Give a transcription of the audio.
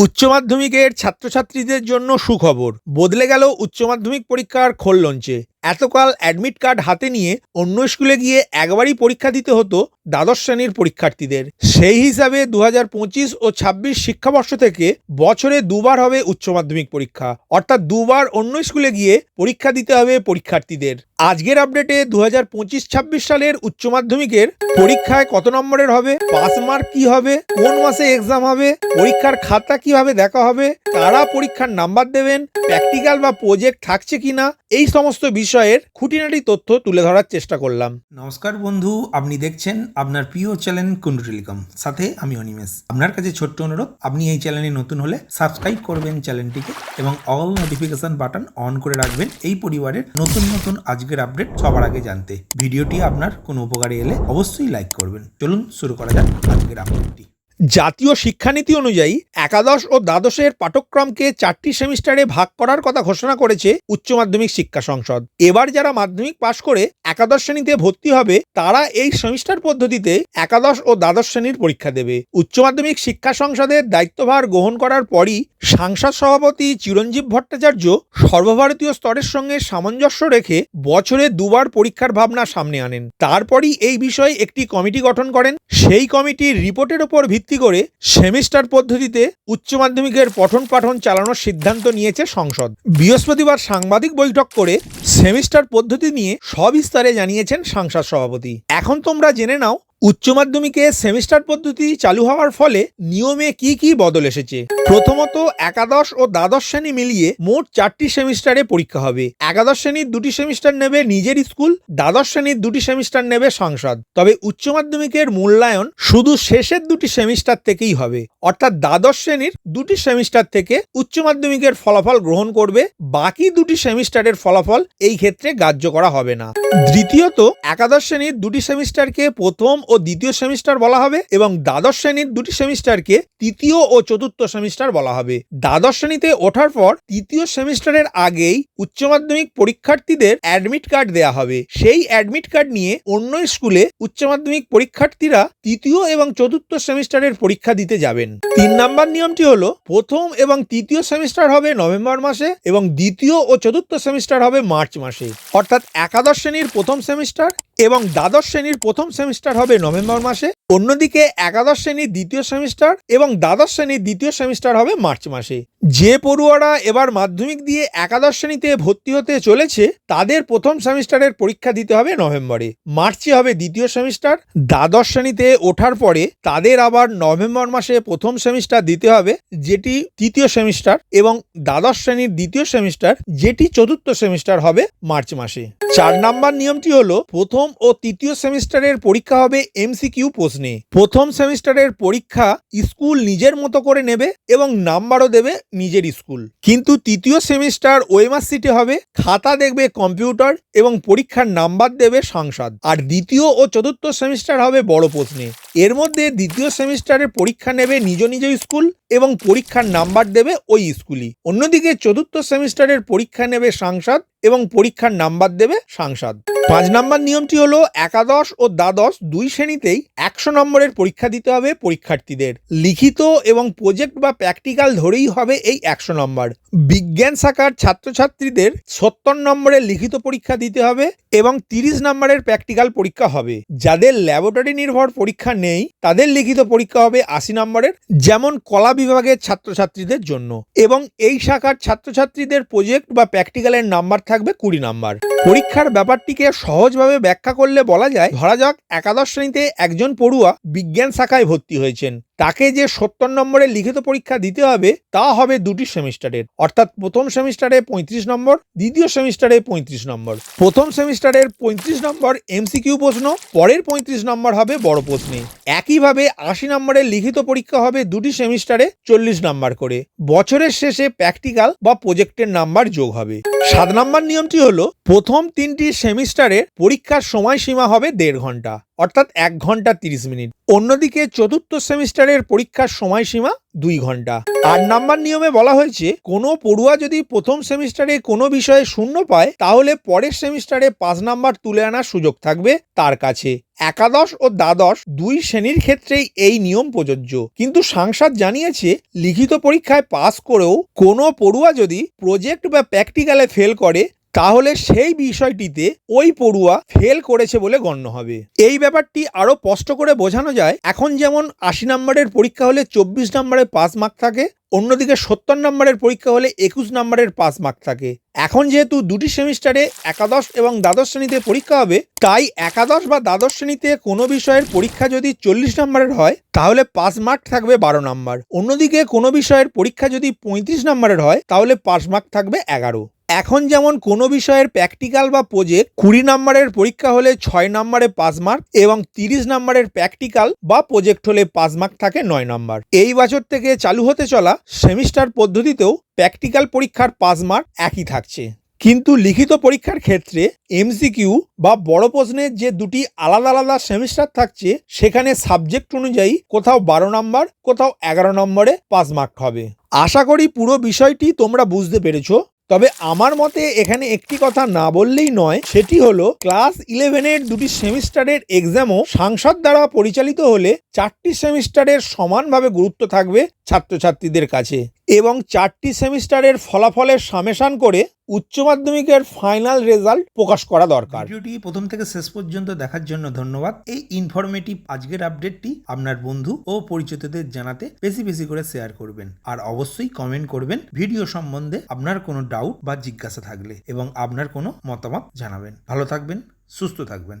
উচ্চ মাধ্যমিকের ছাত্রছাত্রীদের জন্য সুখবর। বদলে গেল উচ্চ মাধ্যমিক পরীক্ষার খোল লঞ্চে। এতকাল অ্যাডমিট কার্ড হাতে নিয়ে অন্য স্কুলে গিয়ে একবারই পরীক্ষা দিতে হতো দ্বাদশ শ্রেণির পরীক্ষার্থীদের। সেই হিসাবে দু ও ছাব্বিশ শিক্ষাবর্ষ থেকে বছরে দুবার হবে উচ্চ মাধ্যমিক পরীক্ষা, অর্থাৎ দুবার অন্য স্কুলে গিয়ে পরীক্ষা দিতে হবে পরীক্ষার্থীদের। আজকের আপডেটে দু হাজার পঁচিশ ছাব্বিশ সালের উচ্চ মাধ্যমিকের পরীক্ষায় কত নম্বরের হবে, পাস মার্ক কি হবে, কোন মাসে এক্সাম হবে, পরীক্ষার খাতা কীভাবে দেখা হবে, কারা পরীক্ষার নাম্বার দেবেন প্র্যাকটিক্যাল বা প্রজেক্ট থাকছে কিনা, এই সমস্ত বিষয়ের খুঁটিনাটি তথ্য তুলে ধরার চেষ্টা করলাম। নমস্কার বন্ধু, আপনি দেখছেন আপনার প্রিয় চ্যানেল কুন্ডু টেলিকম সাথে আমি অনিমেষ। আপনার কাছে ছোট্ট অনুরোধ, আপনি এই চ্যানেলে নতুন হলে সাবস্ক্রাইব করবেন চ্যানেলটিকে এবং অল নোটিফিকেশন বাটন অন করে রাখবেন এই পরিবারের নতুন নতুন আজকের আপডেট সবার আগে জানতে। ভিডিওটি আপনার কোনো উপকারে এলে অবশ্যই লাইক করবেন। চলুন শুরু করা যাক আজকের আপডেটটি। জাতীয় শিক্ষানীতি অনুযায়ী একাদশ ও দ্বাদশের পাঠক্রমকে চারটি সেমিস্টারে ভাগ করার কথা ঘোষণা করেছে উচ্চ মাধ্যমিক শিক্ষা সংসদ। এবার যারা মাধ্যমিক পাশ করে একাদশ শ্রেণীতে ভর্তি হবে, তারা এই সেমিস্টার পদ্ধতিতে একাদশ ও দ্বাদশ শ্রেণির পরীক্ষা দেবে। উচ্চ মাধ্যমিক শিক্ষা সংসদের দায়িত্বভার গ্রহণ করার পরই সাংসদ সভাপতি চিরঞ্জীব ভট্টাচার্য সর্বভারতীয় স্তরের সঙ্গে সামঞ্জস্য রেখে বছরে দুবার পরীক্ষার ভাবনা সামনে আনেন। তারপরই এই বিষয়ে একটি কমিটি গঠন করেন। সেই কমিটির রিপোর্টের উপর ভিত্তি করে সেমিস্টার পদ্ধতিতে উচ্চ মাধ্যমিকের পঠন পাঠন চালানোর সিদ্ধান্ত নিয়েছে সংসদ। বৃহস্পতিবার সাংবাদিক বৈঠক করে সেমিস্টার পদ্ধতি নিয়ে সবিস্তারে জানিয়েছেন সংসদ সভাপতি। এখন তোমরা জেনে নাও উচ্চ মাধ্যমিকে সেমিস্টার পদ্ধতি চালু হওয়ার ফলে নিয়মে কি কি বদল এসেছে? প্রথমত, একাদশ ও দ্বাদশ শ্রেণি মিলিয়ে মোট চারটি সেমিস্টারে পরীক্ষা হবে। একাদশ শ্রেণির দুটি সেমিস্টার নেবে নিজের স্কুল, দ্বাদশ শ্রেণির দুটি সেমিস্টার নেবে সংসদ। তবে উচ্চ মাধ্যমিকের মূল্যায়ন শুধু শেষের দুটি সেমিস্টার থেকেই হবে। অর্থাৎ দ্বাদশ শ্রেণির দুটি সেমিস্টার থেকে উচ্চ মাধ্যমিকের ফলাফল গ্রহণ করবে, বাকি দুটি সেমিস্টারের ফলাফল এই ক্ষেত্রে গ্রাহ্য করা হবে না। দ্বিতীয়ত, একাদশ শ্রেণির দুটি সেমিস্টারকে প্রথম ও দ্বিতীয় সেমিস্টার বলা হবে এবং দ্বাদশ শ্রেণির দুটি সেমিস্টারকে তৃতীয় ও চতুর্থ সেমিস্টার বলা হবে। দ্বাদশ শ্রেণীতে ওঠার পর তৃতীয় সেমিস্টারের আগেই উচ্চ মাধ্যমিক পরীক্ষার্থীদের অ্যাডমিট কার্ড দেওয়া হবে। সেই অ্যাডমিট কার্ড নিয়ে অন্য স্কুলে উচ্চ মাধ্যমিক পরীক্ষার্থীরা তৃতীয় এবং চতুর্থ সেমিস্টারের পরীক্ষা দিতে যাবেন। তিন নাম্বার নিয়মটি হলো, প্রথম এবং তৃতীয় সেমিস্টার হবে নভেম্বর মাসে এবং দ্বিতীয় ও চতুর্থ সেমিস্টার হবে মার্চ মাসে। অর্থাৎ একাদশ শ্রেণির প্রথম সেমিস্টার এবং দ্বাদশ শ্রেণির প্রথম সেমিস্টার হবে নভেম্বর মাসে অন্যদিকে একাদশ শ্রেণির দ্বিতীয় সেমিস্টার এবং দ্বাদশ শ্রেণির দ্বিতীয় সেমিস্টার হবে মার্চ মাসে। যে পড়ুয়ারা এবার মাধ্যমিক দিয়ে একাদশ শ্রেণীতে ভর্তি হতে চলেছে, তাদের প্রথম সেমিস্টারের পরীক্ষা দিতে হবে নভেম্বরে। মার্চে হবে দ্বিতীয় সেমিস্টার, দ্বাদশ শ্রেণীতে ওঠার পরে তাদের আবার নভেম্বর মাসে প্রথম সেমিস্টার দিতে হবে, যেটি তৃতীয় সেমিস্টার এবং দ্বাদশ শ্রেণির দ্বিতীয় সেমিস্টার, যেটি চতুর্থ সেমিস্টার হবে মার্চ মাসে। চার নাম্বার নিয়মটি হলো, প্রথম ও তৃতীয় সেমিস্টারের পরীক্ষা হবে এমসিকিউ প্রশ্নে। প্রথম সেমিস্টারের পরীক্ষা স্কুল নিজের মতো করে নেবে এবং নাম্বারও দেবে নিজের স্কুল। কিন্তু তৃতীয় সেমিস্টার ওয়েমার সিটে হবে, খাতা দেখবে কম্পিউটার এবং পরীক্ষার নাম্বার দেবে সংসদ। আর দ্বিতীয় ও চতুর্থ সেমিস্টার হবে বড় প্রশ্নে। এর মধ্যে দ্বিতীয় সেমিস্টারের পরীক্ষা নেবে নিজ নিজ স্কুল এবং পরীক্ষার নাম্বার দেবে ওই স্কুলই। অন্যদিকে চতুর্থ সেমিস্টারের পরীক্ষা নেবে সাংসদ এবং পরীক্ষার নাম্বার দেবে সাংসদ। পাঁচ নম্বর নিয়মটি হলো একাদশ ও দ্বাদশ দুই শ্রেণীতেই একশো নম্বরের পরীক্ষা দিতে হবে পরীক্ষার্থীদের। লিখিত এবং প্রজেক্ট বা প্র্যাকটিক্যাল ধরেই হবে এই একশো নম্বর। বিজ্ঞান শাখার ছাত্রছাত্রীদের সত্তর নম্বরের লিখিত পরীক্ষা দিতে হবে এবং তিরিশ নম্বরের প্র্যাকটিক্যাল পরীক্ষা হবে। যাদের ল্যাবরেটরি নির্ভর পরীক্ষা নেই, তাদের লিখিত পরীক্ষা হবে আশি নম্বরের, যেমন কলা বিভাগের ছাত্রছাত্রীদের জন্য। এবং এই শাখার ছাত্রছাত্রীদের প্রজেক্ট বা প্র্যাকটিক্যালের নাম্বার থাকবে কুড়ি নাম্বার। পরীক্ষার ব্যাপারটিকে সহজভাবে ব্যাখ্যা করলে বলা যায়, ধরা যাক একাদশ শ্রেণীতে একজন পড়ুয়া বিজ্ঞান শাখায় ভর্তি হয়েছেন। তাকে যে সত্তর নম্বরের লিখিত পরীক্ষা দিতে হবে, তা হবে দুটি সেমিস্টারের অর্থাৎ প্রথম সেমিস্টারে পঁয়ত্রিশ নম্বর, দ্বিতীয় সেমিস্টারে পঁয়ত্রিশ নম্বর। প্রথম সেমিস্টারের পঁয়ত্রিশ নম্বর এমসিকিউ প্রশ্ন, পরের পঁয়ত্রিশ নম্বর হবে বড় প্রশ্নে। একইভাবে আশি নম্বরের লিখিত পরীক্ষা হবে দুটি সেমিস্টারে চল্লিশ নম্বর করে। বছরের শেষে প্র্যাকটিক্যাল বা প্রজেক্টের নাম্বার যোগ হবে। সাত নম্বর নিয়মটি হলো, প্রথম তিনটি সেমিস্টারের পরীক্ষার সময়সীমা হবে দেড় ঘণ্টা। অর্থাৎ এক ঘণ্টা তিরিশ মিনিট। অন্যদিকে চতুর্থ সেমিস্টারের পরীক্ষার সময়সীমা দুই ঘণ্টা। আট নাম্বার নিয়মে বলা হয়েছে, কোনো পড়ুয়া যদি প্রথম সেমিস্টারে কোনো বিষয়ে শূন্য পায়, তাহলে পরের সেমিস্টারে পাঁচ নাম্বার তুলে আনার সুযোগ থাকবে তার কাছে। একাদশ ও দ্বাদশ দুই শ্রেণির ক্ষেত্রেই এই নিয়ম প্রযোজ্য। কিন্তু সাংসদ জানিয়েছে, লিখিত পরীক্ষায় পাস করেও কোনো পড়ুয়া যদি প্রজেক্ট বা প্র্যাকটিক্যালে ফেল করে তাহলে সেই বিষয়টিতে ওই পড়ুয়া ফেল করেছে বলে গণ্য হবে। এই ব্যাপারটি আরও স্পষ্ট করে বোঝানো যায়, এখন যেমন আশি নম্বরের পরীক্ষা হলে চব্বিশ নম্বরে পাস মার্ক থাকে, অন্যদিকে সত্তর নম্বরের পরীক্ষা হলে একুশ নম্বরের পাস মার্ক থাকে। এখন যেহেতু দুটি সেমিস্টারে একাদশ এবং দ্বাদশ শ্রেণীতে পরীক্ষা হবে, তাই একাদশ বা দ্বাদশ শ্রেণীতে কোনো বিষয়ের পরীক্ষা যদি চল্লিশ নম্বরের হয়, তাহলে পাস মার্ক থাকবে বারো নম্বর। অন্যদিকে কোনো বিষয়ের পরীক্ষা যদি পঁয়ত্রিশ নম্বরের হয়, তাহলে পাস মার্ক থাকবে এগারো। এখন যেমন কোনো বিষয়ের প্র্যাকটিক্যাল বা প্রজেক্ট কুড়ি নম্বরের পরীক্ষা হলে ছয় নম্বরে পাস মার্ক এবং তিরিশ নম্বরের প্র্যাকটিক্যাল বা প্রজেক্ট হলে পাস মার্ক থাকে নয় নম্বর। এই বছর থেকে চালু হতে চলা সেমিস্টার পদ্ধতিতেও প্র্যাকটিক্যাল পরীক্ষার পাস মার্ক একই থাকছে। কিন্তু লিখিত পরীক্ষার ক্ষেত্রে এমসিকিউ বা বড় প্রশ্নের যে দুটি আলাদা আলাদা সেমিস্টার থাকছে, সেখানে সাবজেক্ট অনুযায়ী কোথাও বারো নম্বর, কোথাও এগারো নম্বরে পাস মার্ক হবে। আশা করি পুরো বিষয়টি তোমরা বুঝতে পেরেছ। তবে আমার মতে এখানে একটি কথা না বললেই নয়, সেটি হলো ক্লাস ইলেভেনের দুটি সেমিস্টারের এক্সামও সাংসদ দ্বারা পরিচালিত হলে চারটি সেমিস্টারের সমানভাবে গুরুত্ব থাকবে ছাত্রছাত্রীদের কাছে। এবং চারটি সেমিস্টারের ফলাফলের সামেশান করে উচ্চ মাধ্যমিকের ফাইনাল রেজাল্ট প্রকাশ করা দরকার। ভিডিওটি প্রথম থেকে শেষ পর্যন্ত দেখার জন্য ধন্যবাদ। এই ইনফরমেটিভ আজকের আপডেটটি আপনার বন্ধু ও পরিচিতদের জানাতে বেশি বেশি করে শেয়ার করবেন। আর অবশ্যই কমেন্ট করবেন ভিডিও সম্বন্ধে আপনার কোনো ডাউট বা জিজ্ঞাসা থাকলে এবং আপনার কোনো মতামত জানাবেন। ভালো থাকবেন, সুস্থ থাকবেন।